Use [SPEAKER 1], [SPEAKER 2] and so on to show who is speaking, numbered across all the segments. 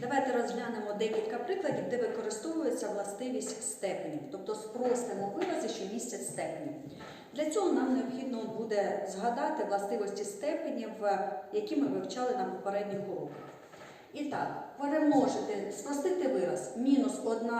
[SPEAKER 1] Давайте розглянемо декілька прикладів, де використовується властивість степенів, тобто спростимо вирази, що містять степені. Для цього нам необхідно буде згадати властивості степенів, е, які ми вивчали на попередніх уроках. І так, перемножити, спростити вираз мінус 1,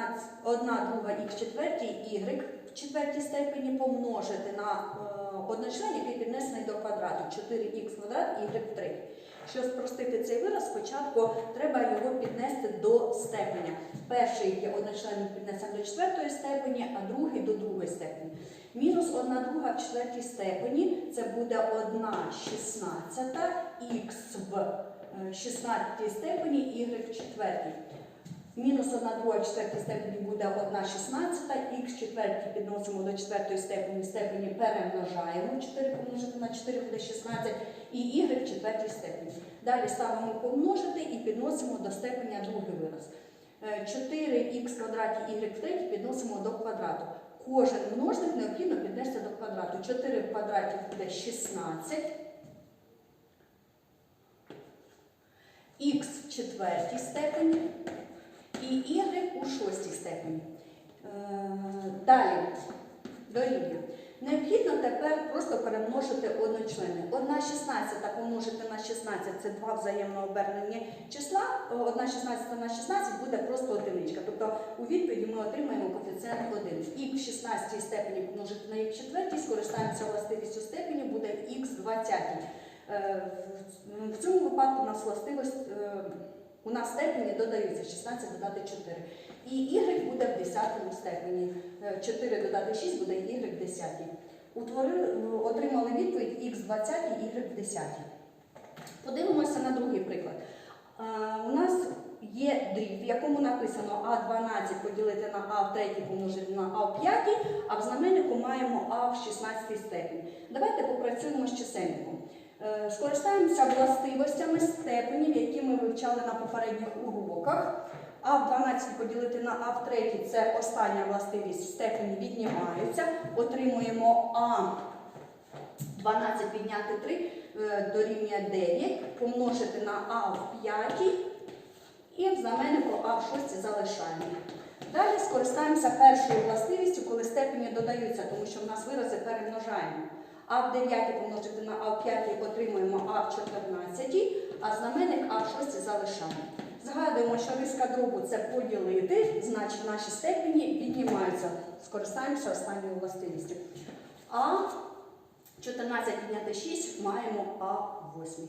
[SPEAKER 1] 1 друга х четвертій y в четвертій степені помножити на е, одночлен, який піднесений до квадрату 4х квадрат y в третій. Щоб спростити цей вираз, спочатку треба його піднести до степеня. Перший є одночлен піднесений до четвертої степені, а другий до другої степені. Мінус 1 друга в четвертій степені це буде 1 шістнадцята х в е, 16 степені y в четвертій. Мінус 1 друга четвертій степені буде 1 шістнадцята, х четвертій підносимо до четвертої степені, степені перемножаємо, 4 помножити на 4 буде 16, і y в четвертій степені. Далі ставимо помножити і підносимо до степеня другий вираз. Е, 4х квадраті y в третій підносимо до квадрату. Кожен множник необхідно піднести до квадрату. 4 в квадраті буде 16. Х в четвертій степені і y у шостій степені. Е, Далі дорівнює. Необхідно тепер просто перемножити одночлени. 1 16 помножити на 16 це два взаємно обернені числа. 1 16 на 16 буде просто одиничка. Тобто у відповіді ми отримаємо коефіцієнт 1. І в 16 степені помножити на х четвертій, скористаємося властивістю степені, буде х 20. Е, В в цьому випадку у нас властивість. Е, у нас степені додаються 16 додати 4. І y буде в 10 степені. Е, 4 додати 6 буде y в 10. Утворили, отримали відповідь в 20, y в 10. Подивимося на другий приклад. Е, У нас є дріб, в якому написано А12 поділити на А в третій помножити на А в п'ятій, а в знаменнику маємо А в 16 степені. Давайте попрацюємо з чисельником. Е, Скористаємося властивостями степенів, які ми вивчали на попередніх уроках. А в 12 поділити на А в третій це остання властивість степені віднімаються. Отримуємо А 12 підняти 3 е, дорівнює 9, помножити на А в п'ятій і в знаменнику А в шостій залишаємо. Далі скористаємося першою властивістю, коли степені додаються, тому що в нас вирази перемножаємо. А в 9 помножити на А в 5 отримуємо А в 14, а знаменник А в 6 залишаємо. Згадуємо, що риска дробу це поділити, значить наші степені віднімаються. Скористаємося останньою властивістю. А 14 підняти 6 маємо А 8.